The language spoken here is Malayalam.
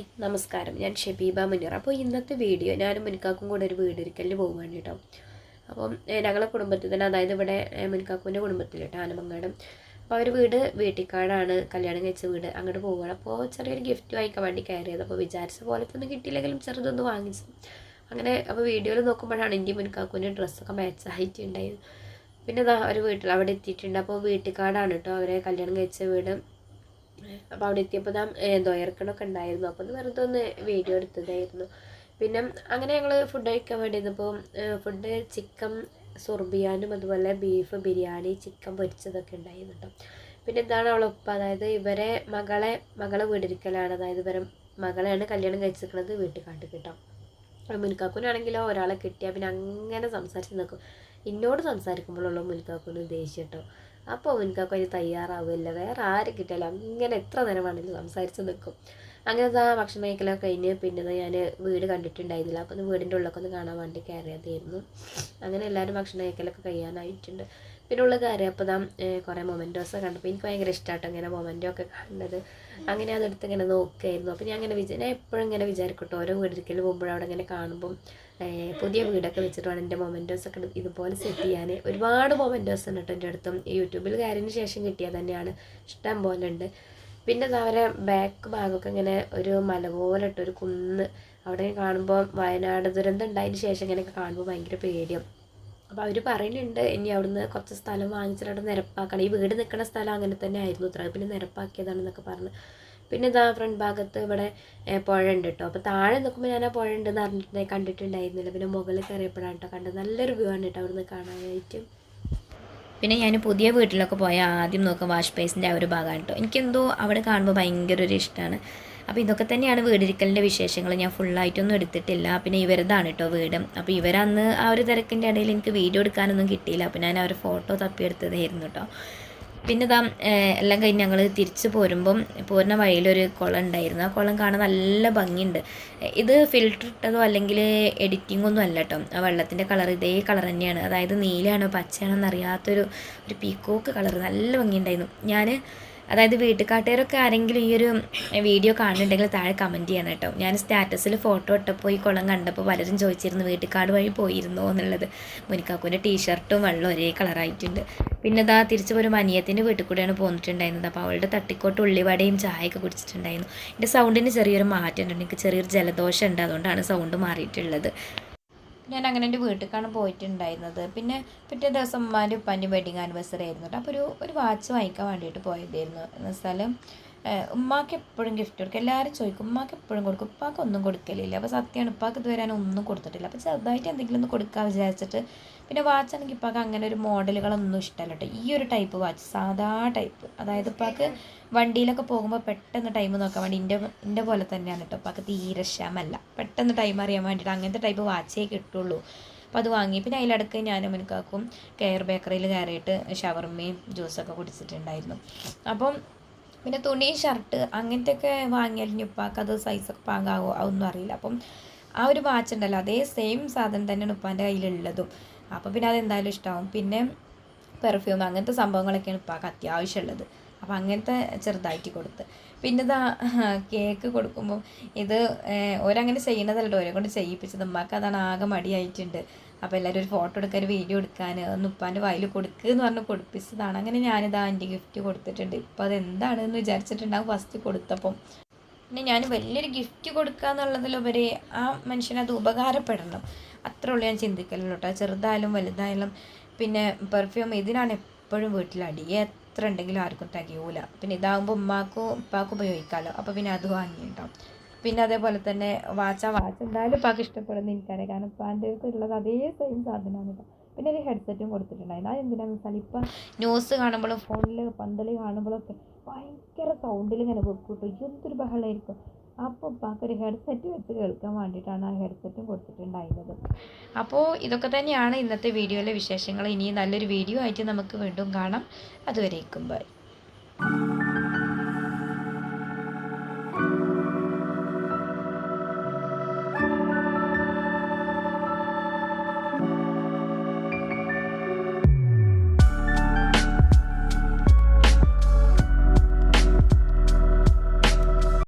ഹായ് നമസ്കാരം. ഞാൻ ഷബീബ മുനീർ. അപ്പോൾ ഇന്നത്തെ വീഡിയോ ഞാനും മുനിക്കാക്കും കൂടെ ഒരു വീട് പോവുകയാണ് കേട്ടോ. അപ്പം ഞങ്ങളെ കുടുംബത്തിൽ തന്നെ അതായത് ഇവിടെ മുനിക്കാക്കുവിന്റെ കുടുംബത്തിൽ കേട്ടോ ആനമങ്ങാടും. അപ്പോൾ അവർ വീട് വീട്ടിക്കാടാണ് കല്യാണം കഴിച്ച വീട് അങ്ങോട്ട് പോവുകയാണ്. അപ്പോൾ ചെറിയൊരു ഗിഫ്റ്റ് വാങ്ങിക്കാൻ വേണ്ടി കയറിയത്. അപ്പോൾ വിചാരിച്ച പോലത്തെ ഒന്നും കിട്ടിയില്ലെങ്കിലും ചെറുതൊന്ന് വാങ്ങിച്ചു. അങ്ങനെ അപ്പോൾ വീഡിയോയിൽ നോക്കുമ്പോഴാണ് എന്റെ മുനിക്കാക്കുവിന്റെ ഡ്രസ്സൊക്കെ മാച്ച് ഉണ്ടായത് പിന്നെ ഒരു വീട്ടിൽ അവിടെ എത്തിയിട്ടുണ്ട്. അപ്പോൾ വീട്ടിക്കാടാണ് കേട്ടോ അവരെ കല്യാണം കഴിച്ച വീട്. അപ്പോൾ അവിടെ എത്തിയപ്പോൾ നാം ദ്വയർക്കണമൊക്കെ ഉണ്ടായിരുന്നു. അപ്പോൾ ഒന്ന് വെറുതെ ഒന്ന് വീഡിയോ എടുത്തതായിരുന്നു. പിന്നെ അങ്ങനെ ഞങ്ങൾ ഫുഡ് കഴിക്കാൻ വേണ്ടി ഇപ്പോൾ ഫുഡ് ചിക്കൻ സുർബിയാനും അതുപോലെ ബീഫ് ബിരിയാണി ചിക്കൻ പൊരിച്ചതൊക്കെ ഉണ്ടായിരുന്നു പിന്നെ എന്താണ് അവളൊപ്പ അതായത് ഇവരെ മകളെ മകളെ വീടിരിക്കലാണ്. അതായത് ഇവരെ മകളെയാണ് കല്യാണം കഴിച്ചിരിക്കുന്നത് വീട്ടിൽ കാട്ടി കേട്ടോ മുൻകാക്കുനാണെങ്കിലോ ഒരാളെ കിട്ടിയാൽ പിന്നെ അങ്ങനെ സംസാരിച്ച് നിൽക്കും എന്നോട് സംസാരിക്കുമ്പോഴുള്ള മുൻകാക്കുന് ദേഷ്യം കേട്ടോ അപ്പോൾ മുൻകാക്കു അതിന് തയ്യാറാവില്ല വേറെ ആരെ കിട്ടിയാലും അങ്ങനെ എത്ര നേരം വേണമെങ്കിലും സംസാരിച്ച് നിൽക്കും അങ്ങനെ ആ ഭക്ഷണം കഴിക്കലൊക്കെ കഴിഞ്ഞ് പിന്നെ ഞാൻ വീട് കണ്ടിട്ടുണ്ടായിരുന്നില്ല. അപ്പോൾ വീടിന്റെ ഉള്ളൊക്കെ ഒന്ന് കാണാൻ വേണ്ടി കയറിയതായിരുന്നു അങ്ങനെ എല്ലാവരും ഭക്ഷണം കഴിക്കലൊക്കെ കഴിയാനായിട്ടുണ്ട്. പിന്നെ ഉള്ള കാര്യം അപ്പോൾ നാം കുറേ മൊമെന്റോസ് കണ്ടപ്പോൾ എനിക്ക് ഭയങ്കര ഇഷ്ടമാട്ടോ ഇങ്ങനെ മൊമെന്റോ ഒക്കെ കണ്ടത്. അങ്ങനെ അതെടുത്ത് ഇങ്ങനെ നോക്കുകയായിരുന്നു അപ്പോൾ ഞാൻ അങ്ങനെ വിചാ ഞാൻ എപ്പോഴും ഇങ്ങനെ വിചാരിക്കട്ടോ ഓരോ വീടിരിക്കൽ പോകുമ്പോഴും അവിടെ ഇങ്ങനെ കാണുമ്പം പുതിയ വീടൊക്കെ വെച്ചിട്ട് വേണം എന്റെ മൊമെന്റോസ് ഒക്കെ ഇതുപോലെ സെറ്റ് ചെയ്യാൻ ഒരുപാട് മൊമെന്റോസ് ഉണ്ട് കേട്ടോ എന്റെ അടുത്തും. യൂട്യൂബിൽ കയറിയതിന് ശേഷം കിട്ടിയത് തന്നെയാണ്. ഇഷ്ടം പോലെ ഉണ്ട്. പിന്നെ അവരെ ബാക്ക് ഭാഗമൊക്കെ ഇങ്ങനെ ഒരു മല പോലെ ഇട്ട് ഒരു കുന്ന് അവിടെ കാണുമ്പോൾ വയനാട് ദുരന്തം ഉണ്ടായതിന് ശേഷം ഇങ്ങനെയൊക്കെ കാണുമ്പോൾ ഭയങ്കര പേടിയും. അപ്പോൾ അവർ പറയുന്നുണ്ട് ഇനി അവിടുന്ന് കുറച്ച് സ്ഥലം വാങ്ങിച്ചിട്ട് അവിടെ നിരപ്പാക്കണം. ഈ വീട് നിൽക്കുന്ന സ്ഥലം അങ്ങനെ തന്നെ ആയിരുന്നു ഇത്ര പിന്നെ നിരപ്പാക്കിയതാണെന്നൊക്കെ പറഞ്ഞ്. പിന്നെ ഇതാ ഫ്രണ്ട് ഭാഗത്ത് ഇവിടെ പുഴ ഉണ്ട് കേട്ടോ അപ്പോൾ താഴെ നിൽക്കുമ്പോൾ ഞാൻ ആ പുഴ ഉണ്ടെന്ന് അറിഞ്ഞിട്ടുണ്ടായി കണ്ടിട്ടുണ്ടായിരുന്നില്ല. പിന്നെ മുകളിൽ കയറിയപ്പോഴാണ് കേട്ടോ കണ്ടത്. നല്ലൊരു വ്യൂ ആണ് കേട്ടോ അവിടുന്ന് കാണാനായിട്ട്. പിന്നെ ഞാൻ പുതിയ വീട്ടിലൊക്കെ പോയാൽ ആദ്യം നോക്കുക വാഷ് ബേസിന്റെ ആ ഒരു ഭാഗമാണ് കേട്ടോ എനിക്കെന്തോ അവിടെ കാണുമ്പോൾ ഭയങ്കര ഒരു ഇഷ്ടമാണ്. അപ്പോൾ ഇതൊക്കെ തന്നെയാണ് വീടിരിക്കലിന്റെ വിശേഷങ്ങൾ ഞാൻ ഫുള്ളായിട്ടൊന്നും എടുത്തിട്ടില്ല. പിന്നെ ഇവരതാണ് കേട്ടോ വീട്. അപ്പോൾ ഇവരന്ന് ആ ഒരു തിരക്കിന്റെ ഇടയിൽ എനിക്ക് വീഡിയോ എടുക്കാനൊന്നും കിട്ടിയില്ല. അപ്പോൾ ഞാൻ അവർ ഫോട്ടോ തപ്പിയെടുത്തതായിരുന്നു കേട്ടോ പിന്നെ ഇതാ എല്ലാം കഴിഞ്ഞ് ഞങ്ങൾ തിരിച്ച് പോരുമ്പം പോരുന്ന വഴിയിലൊരു കുളം ഉണ്ടായിരുന്നു. ആ കുളം കാണാൻ നല്ല ഭംഗിയുണ്ട്. ഇത് ഫിൽറ്റർ ഇട്ടതോ അല്ലെങ്കിൽ എഡിറ്റിംഗ് ഒന്നും അല്ല കേട്ടോ ആ വെള്ളത്തിന്റെ കളർ ഇതേ കളർ തന്നെയാണ്. അതായത് നീലയാണോ പച്ചയാണോ എന്നറിയാത്തൊരു ഒരു പീക്കോക്ക് കളർ നല്ല ഭംഗിയുണ്ടായിരുന്നു. ഞാൻ അതായത് വീട്ടുകാട്ടുകാരൊക്കെ ആരെങ്കിലും ഈ ഒരു വീഡിയോ കാണുന്നുണ്ടെങ്കിൽ താഴെ കമന്റ് ചെയ്യണം കേട്ടോ. ഞാൻ സ്റ്റാറ്റസിൽ ഫോട്ടോ ഇട്ടപ്പോൾ ഈ കുളം കണ്ടപ്പോൾ പലരും ചോദിച്ചിരുന്നു വീട്ടുകാട് വഴി പോയിരുന്നോ? എന്നുള്ളത്. മുനിക്കാക്കൂന്റെ ടീഷർട്ടും വെള്ളം ഒരേ കളറായിട്ടുണ്ട് പിന്നെ ഇതാ തിരിച്ച് ഒരു മനിയത്തിന്റെ വീട്ടിൽ കൂടെയാണ് പോന്നിട്ടുണ്ടായിരുന്നത്. അപ്പോൾ അവളുടെ തട്ടിക്കോട്ട് ഉള്ളിവടയും ചായയൊക്കെ കുടിച്ചിട്ടുണ്ടായിരുന്നു. എന്റെ സൗണ്ടിന് ചെറിയൊരു മാറ്റം ഉണ്ട്. എനിക്ക് ചെറിയൊരു ജലദോഷം ഉണ്ട്. അതുകൊണ്ടാണ് സൗണ്ട് മാറിയിട്ടുള്ളത്. ഞാൻ അങ്ങനെ എന്റെ വീട്ടിലേക്കാണ് പോയിട്ടുണ്ടായിരുന്നത്. പിന്നെ പിറ്റേ ദിവസം ഉമ്മാന്റെ ഉപ്പാന്റെ വെഡിങ് ആനിവേഴ്സറി ആയിരുന്നു. കേട്ടോ അപ്പോൾ ഒരു ഒരു വാച്ച് വാങ്ങിക്കാൻ വേണ്ടിയിട്ട് പോയതായിരുന്നു. എന്ന് വെച്ചാൽ ഉമ്മാക്ക് എപ്പോഴും ഗിഫ്റ്റ് കൊടുക്കും. എല്ലാവരും ചോദിക്കും ഉമ്മാക്ക് എപ്പോഴും കൊടുക്കും? ഉപ്പാക്ക് ഒന്നും കൊടുക്കലില്ല. അപ്പോൾ സത്യമാണ് ഉപ്പാക്ക് ഇതുവരെ ഒന്നും കൊടുത്തിട്ടില്ല. അപ്പോൾ ചെറുതായിട്ട് എന്തെങ്കിലും ഒന്ന് കൊടുക്കാൻ വിചാരിച്ചിട്ട് പിന്നെ വാച്ച് ആണെങ്കിൽ ഇപ്പാക്ക് അങ്ങനെ ഒരു മോഡലുകളൊന്നും ഇഷ്ടമല്ല കേട്ടോ ഈ ഒരു ടൈപ്പ് വാച്ച് സാധാ ടൈപ്പ് അതായത് ഇപ്പാക്ക് വണ്ടിയിലൊക്കെ പോകുമ്പോൾ പെട്ടെന്ന് ടൈം നോക്കാൻ വേണ്ടി എന്റെ എന്റെ പോലെ തന്നെയാണ് കേട്ടോ ഇപ്പാക്ക് തീരെ ക്ഷമല്ല. പെട്ടെന്ന് ടൈം അറിയാൻ വേണ്ടിയിട്ട് അങ്ങനത്തെ ടൈപ്പ് വാച്ചേ കിട്ടുള്ളൂ. അപ്പോൾ അത് വാങ്ങി. പിന്നെ അതിലടക്ക് ഞാനും എനിക്കാക്കും കെയർ ബേക്കറിയിൽ കയറിയിട്ട് ഷവർമയും ജ്യൂസൊക്കെ കുടിച്ചിട്ടുണ്ടായിരുന്നു. അപ്പം പിന്നെ തുണി ഷർട്ട് അങ്ങനത്തെയൊക്കെ വാങ്ങിയാൽ ഇനി ഉപ്പാക്ക് അത് സൈസൊക്കെ പാകാവോ അതൊന്നും അറിയില്ല. അപ്പം ആ ഒരു വാച്ച് ഉണ്ടല്ലോ അതേ സെയിം സാധനം തന്നെയാണ് ഉപ്പാന്റെ കയ്യിലുള്ളതും. അപ്പോൾ പിന്നെ അതെന്തായാലും ഇഷ്ടമാവും പിന്നെ പെർഫ്യൂം അങ്ങനത്തെ സംഭവങ്ങളൊക്കെയാണ് ഉപ്പാക്ക് അത്യാവശ്യമുള്ളത്. അപ്പം അങ്ങനത്തെ ചെറുതായിട്ട് കൊടുത്ത്. പിന്നെ ഇതാ കേക്ക് കൊടുക്കുമ്പോൾ ഇത് ഓരങ്ങനെ ചെയ്യുന്നതല്ലോ ഓരെ കൊണ്ട് ചെയ്യിപ്പിച്ചത്. ഉമ്മാക്ക് അതാണ് ആകെ മടിയായിട്ടുണ്ട്. അപ്പോൾ എല്ലാവരും ഒരു ഫോട്ടോ എടുക്കാൻ ഒരു വീഡിയോ എടുക്കാൻ ഒന്ന് ഉപ്പാന്റെ വായിൽ കൊടുക്കുക എന്ന് പറഞ്ഞ് കൊടുപ്പിച്ചതാണ്. അങ്ങനെ ഞാനിതാ എന്റെ ഗിഫ്റ്റ് കൊടുത്തിട്ടുണ്ട്. ഇപ്പോൾ അത് എന്താണെന്ന് വിചാരിച്ചിട്ടുണ്ടാകും ഫസ്റ്റ് കൊടുത്തപ്പം. പിന്നെ ഞാൻ വലിയൊരു ഗിഫ്റ്റ് കൊടുക്കുക എന്നുള്ളതിലുപരി ആ മനുഷ്യനത് ഉപകാരപ്പെടണം. അത്രേ ഉള്ളൂ ഞാൻ ചിന്തിക്കലുള്ളൂ കേട്ടോ ചെറുതായാലും വലുതായാലും പിന്നെ പെർഫ്യൂം ഇതിനാണ് എപ്പോഴും വീട്ടിലടി എത്ര ഉണ്ടെങ്കിലും ആർക്കും തികയൂല. പിന്നെ ഇതാകുമ്പോൾ ഉമ്മാക്കും ഉപ്പാക്കും ഉപയോഗിക്കാമല്ലോ അപ്പോൾ പിന്നെ അത് വാങ്ങിയിട്ടുണ്ടാവും പിന്നെ അതേപോലെ തന്നെ വാച്ച് ആ വാച്ച് എന്തായാലും ഉപ്പാക്ക് ഇഷ്ടപ്പെടുന്ന എനിക്കറിയാം. കാരണം ഉപ്പാന്റെ അടുത്തുള്ളത് അതേ സെയിം സാധനമാണ് പിന്നെ ഒരു ഹെഡ്സെറ്റും കൊടുത്തിട്ടുണ്ടായിരുന്നു. അത് എന്തിനാണെന്ന് വെച്ചാൽ ഇപ്പം ന്യൂസ് കാണുമ്പോഴും ഫോണിൽ പന്തൽ കാണുമ്പോഴൊക്കെ ഭയങ്കര സൗണ്ടിൽ ഇങ്ങനെ വെക്കൂട്ടോ എന്തൊരു ബഹളമായിരിക്കും അപ്പോൾ ഉപ്പാക്ക് ഒരു ഹെഡ്സെറ്റ് വെച്ച് കേൾക്കാൻ വേണ്ടിയിട്ടാണ് ആ ഹെഡ്സെറ്റും കൊടുത്തിട്ടുണ്ടായിരുന്നത്. അപ്പോൾ ഇതൊക്കെ തന്നെയാണ് ഇന്നത്തെ വീഡിയോയിലെ വിശേഷങ്ങൾ. ഇനി നല്ലൊരു വീഡിയോ ആയിട്ട് നമുക്ക് വീണ്ടും കാണാം. അതുവരേക്കും ബൈ